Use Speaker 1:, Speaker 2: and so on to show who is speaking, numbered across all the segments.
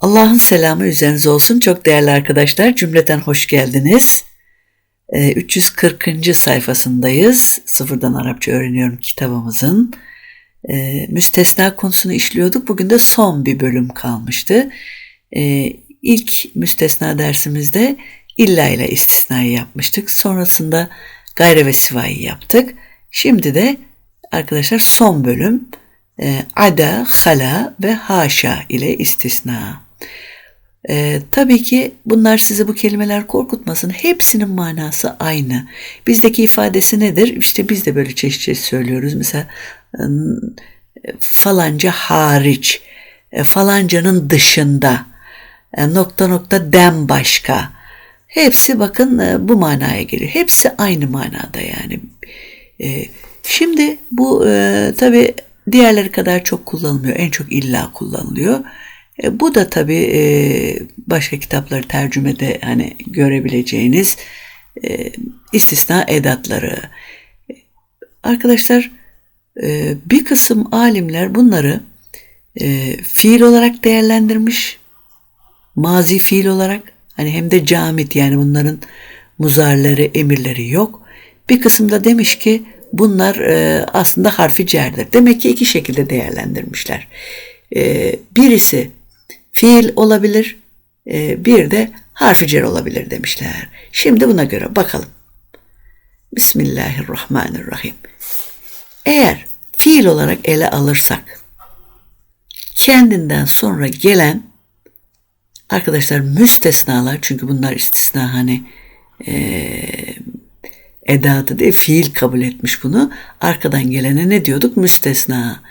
Speaker 1: Allah'ın selamı üzerinize olsun. Çok değerli arkadaşlar, cümleten hoş geldiniz. Ee, 340. sayfasındayız. Sıfırdan Arapça öğreniyorum kitabımızın. Ee, müstesna konusunu işliyorduk. Bugün de son bir bölüm kalmıştı. Ee, ilk müstesna dersimizde illa ile istisnayı yapmıştık. Sonrasında gayre ve sivayı yaptık. Şimdi de arkadaşlar son bölüm e, ada, hala ve haşa ile istisna. Ee, tabii ki bunlar sizi bu kelimeler korkutmasın. Hepsinin manası aynı. Bizdeki ifadesi nedir? İşte biz de böyle çeşit çeşit söylüyoruz. Mesela ım, falanca hariç, e, falancanın dışında, e, nokta nokta dem başka. Hepsi bakın e, bu manaya geliyor. Hepsi aynı manada yani. E, Şimdi bu e, tabii diğerleri kadar çok kullanılmıyor. En çok illa kullanılıyor. Bu da tabii e, başka kitapları tercümede hani görebileceğiniz istisna edatları. Arkadaşlar bir kısım alimler bunları fiil olarak değerlendirmiş. Mazi fiil olarak hani hem de camit yani bunların muzarları, emirleri yok. Bir kısımda demiş ki bunlar e, aslında harfi cerdir. Demek ki iki şekilde değerlendirmişler. E, birisi fiil olabilir, e, bir de harfi cer olabilir demişler. Şimdi buna göre bakalım. Bismillahirrahmanirrahim. Eğer fiil olarak ele alırsak kendinden sonra gelen arkadaşlar müstesnalar çünkü bunlar istisna hani eee edatı değil fiil kabul etmiş bunu. Arkadan gelene ne diyorduk? Müstesna.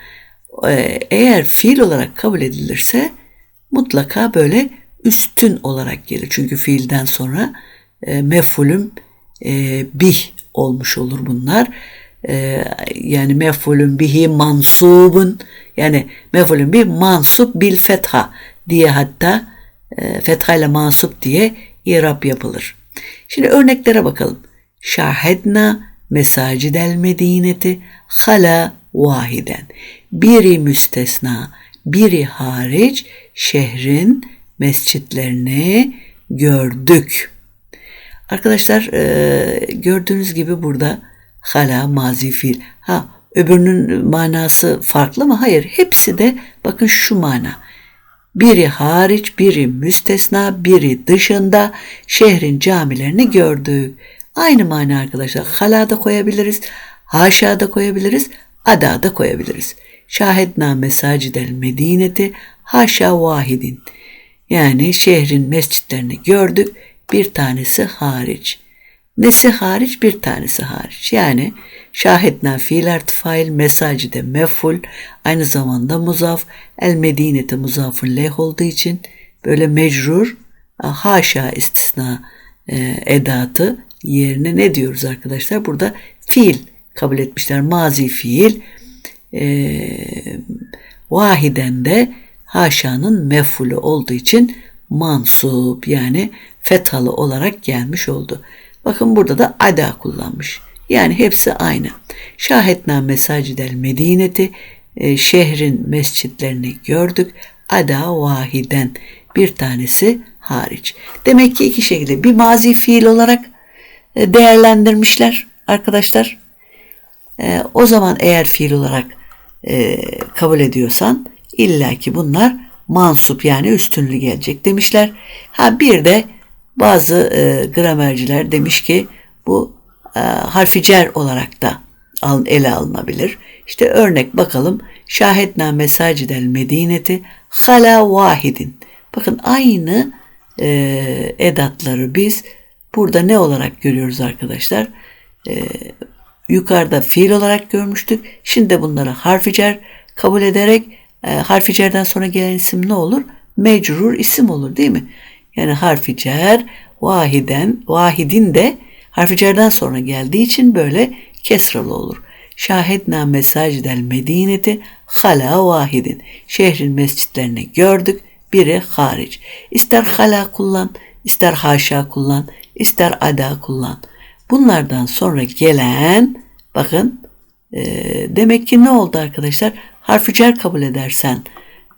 Speaker 1: Ee, Eğer fiil olarak kabul edilirse mutlaka böyle üstün olarak gelir. Çünkü fiilden sonra e, mefulüm e, bih olmuş olur bunlar. E, yani mefulün bihi mansubun yani mefulün bih mansup bil fetha diye hatta e, fetha ile mansup diye irab yapılır. Şimdi örneklere bakalım. Şahedna mesacidel medineti hala vahiden. Biri müstesna, biri hariç şehrin mescitlerini gördük. Arkadaşlar e, gördüğünüz gibi burada hala mazi fiil. Ha öbürünün manası farklı mı? Hayır. Hepsi de bakın şu mana. Biri hariç, biri müstesna, biri dışında şehrin camilerini gördük. Aynı mana arkadaşlar. Hala da koyabiliriz, haşa da koyabiliriz, ada da koyabiliriz. Şahedna mesacidel medineti haşa vahidin. Yani şehrin mescitlerini gördük, bir tanesi hariç. Nesi hariç? Bir tanesi hariç. Yani şahedna fiil artı fail, mesacide meful, aynı zamanda muzaf, el medinete muzafın leh olduğu için böyle mecrur, haşa istisna e, edatı yerine ne diyoruz arkadaşlar? Burada fiil kabul etmişler. Mazi fiil. E, vahiden de haşanın mefulü olduğu için mansup yani fethalı olarak gelmiş oldu. Bakın burada da ada kullanmış. Yani hepsi aynı. Şahetna mesacidel medineti e, şehrin mescitlerini gördük. Ada vahiden bir tanesi hariç. Demek ki iki şekilde bir mazi fiil olarak e, değerlendirmişler arkadaşlar. E, o zaman eğer fiil olarak kabul ediyorsan illaki bunlar mansup yani üstünlü gelecek demişler. Ha bir de bazı e, gramerciler demiş ki bu e, harfi cer olarak da al, ele alınabilir. İşte örnek bakalım. Şahitna mesacidel medineti hala vahidin. Bakın aynı e, edatları biz burada ne olarak görüyoruz arkadaşlar? E, yukarıda fiil olarak görmüştük. Şimdi de bunları harfi cer kabul ederek e, harfi cerden sonra gelen isim ne olur? Mecrur isim olur değil mi? Yani harfi cer vahiden, vahidin de harfi cerden sonra geldiği için böyle kesralı olur. Şahedna mesacidel medineti hala vahidin. Şehrin mescitlerini gördük, biri hariç. İster hala kullan, ister haşa kullan, ister ada kullan. Bunlardan sonra gelen bakın e, demek ki ne oldu arkadaşlar? Harfi cer kabul edersen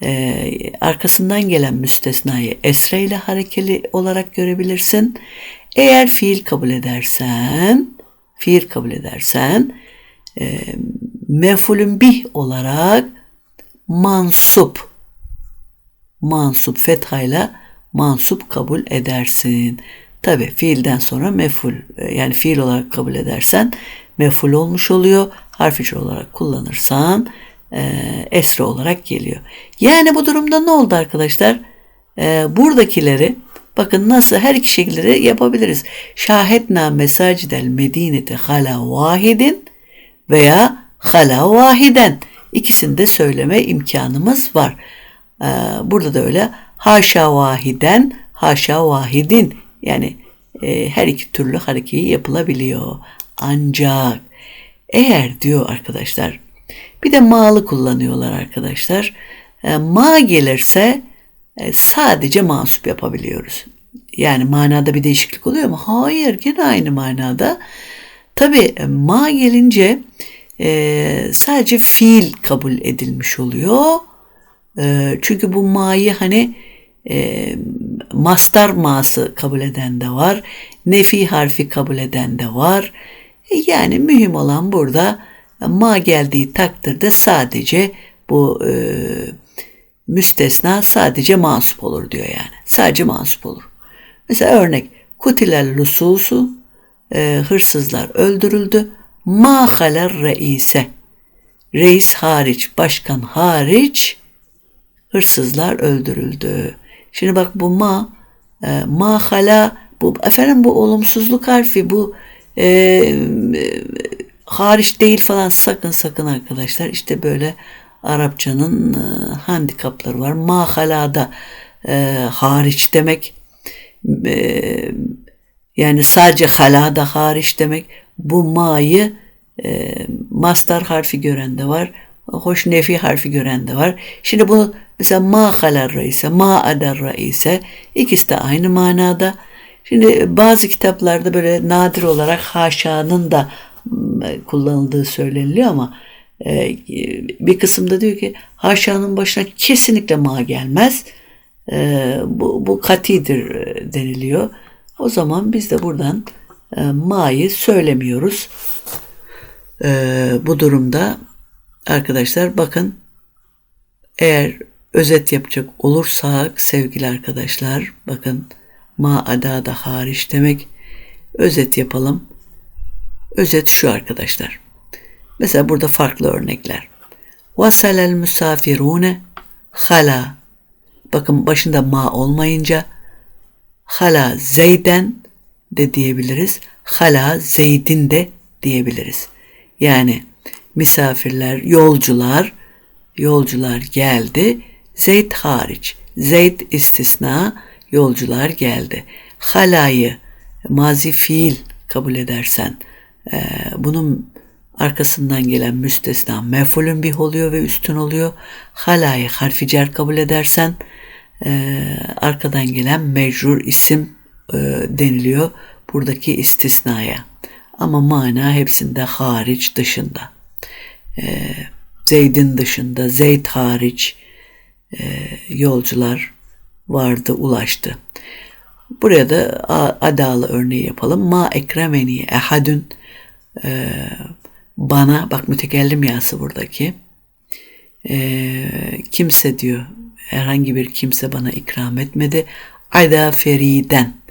Speaker 1: e, arkasından gelen müstesnayı esre ile harekeli olarak görebilirsin. Eğer fiil kabul edersen fiil kabul edersen e, mefulün bih olarak mansup mansup fethayla mansup kabul edersin. Tabi fiilden sonra meful e, yani fiil olarak kabul edersen meful olmuş oluyor. Harfici olarak kullanırsan e, esre olarak geliyor. Yani bu durumda ne oldu arkadaşlar? E, buradakileri bakın nasıl her de yapabiliriz. Şahitna mesacidel medineti hala vahidin veya hala vahiden ikisini de söyleme imkanımız var. Ee, burada da öyle haşa vahiden haşa vahidin yani e, her iki türlü harekeyi yapılabiliyor. Ancak eğer diyor arkadaşlar bir de ma'lı kullanıyorlar arkadaşlar. E, ma gelirse e, sadece mansup yapabiliyoruz. Yani manada bir değişiklik oluyor mu? Hayır gene aynı manada. Tabi ma gelince e, sadece fiil kabul edilmiş oluyor. E, çünkü bu ma'yı hani e, mastar ma'sı kabul eden de var. Nefi harfi kabul eden de var. E, yani mühim olan burada ma geldiği takdirde sadece bu e, müstesna sadece mansup olur diyor yani. Sadece mansup olur. Mesela örnek kutilel lususu e, hırsızlar öldürüldü. Ma haler reise reis hariç, başkan hariç hırsızlar öldürüldü. Şimdi bak bu ma, e, ma hala, bu efendim bu olumsuzluk harfi, bu e, hariç değil falan sakın sakın arkadaşlar. İşte böyle Arapçanın e, handikapları var. Ma halada e, hariç demek, e, yani sadece halada hariç demek. Bu ma'yı e, mastar harfi gören de var. Hoş nefi harfi gören de var. Şimdi bu mesela ma halar reise, ma adar reise ikisi de aynı manada. Şimdi bazı kitaplarda böyle nadir olarak haşanın da kullanıldığı söyleniliyor ama e, bir kısımda diyor ki haşanın başına kesinlikle ma gelmez. E, bu, bu katidir deniliyor. O zaman biz de buradan e, ma'yı söylemiyoruz. bu durumda arkadaşlar bakın eğer özet yapacak olursak sevgili arkadaşlar bakın ma ada da hariç demek özet yapalım. Özet şu arkadaşlar. Mesela burada farklı örnekler. Vasalel misafirune hala. Bakın başında ma olmayınca hala zeyden de diyebiliriz. Hala zeydin de diyebiliriz. Yani misafirler, yolcular, yolcular geldi. Zeyd hariç. Zeyd istisna, yolcular geldi. Halayı mazi fiil kabul edersen bunun arkasından gelen müstesna mefulün bih oluyor ve üstün oluyor. Halayı harfi cer kabul edersen e, arkadan gelen mecrur isim e, deniliyor buradaki istisnaya. Ama mana hepsinde hariç dışında. E, Zeyd'in dışında, Zeyd hariç yolcular vardı, ulaştı. Buraya da adalı örneği yapalım. Ma ekremeni ehadün e, bana, bak mütekellim yası buradaki. E, kimse diyor, herhangi bir kimse bana ikram etmedi. Ada feriden,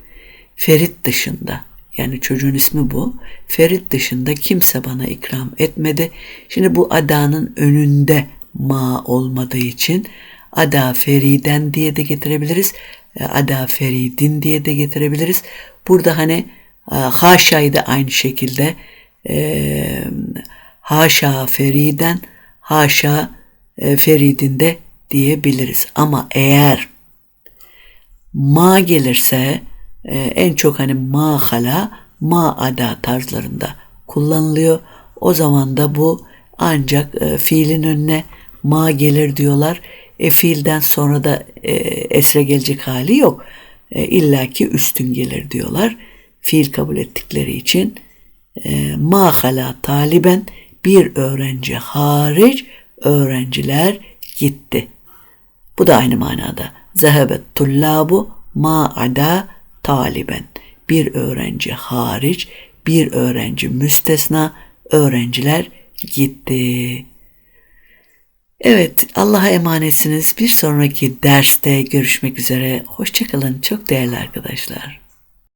Speaker 1: Ferit dışında. Yani çocuğun ismi bu. Ferit dışında kimse bana ikram etmedi. Şimdi bu adanın önünde ma olmadığı için ada feriden diye de getirebiliriz. E, ada feridin diye de getirebiliriz. Burada hani e, haşayı da aynı şekilde e, haşa feriden haşa e, feridin de diyebiliriz. Ama eğer ma gelirse e, en çok hani ma hala ma ada tarzlarında kullanılıyor. O zaman da bu ancak e, fiilin önüne ma gelir diyorlar. E fiilden sonra da e, esre gelecek hali yok. e, illaki üstün gelir diyorlar. Fiil kabul ettikleri için e, ma hala taliben bir öğrenci hariç öğrenciler gitti. Bu da aynı manada. Zehebet tullabu ma ada taliben. Bir öğrenci hariç, bir öğrenci müstesna, öğrenciler gitti. Evet, Allah'a emanetsiniz. Bir sonraki derste görüşmek üzere. Hoşçakalın çok değerli arkadaşlar.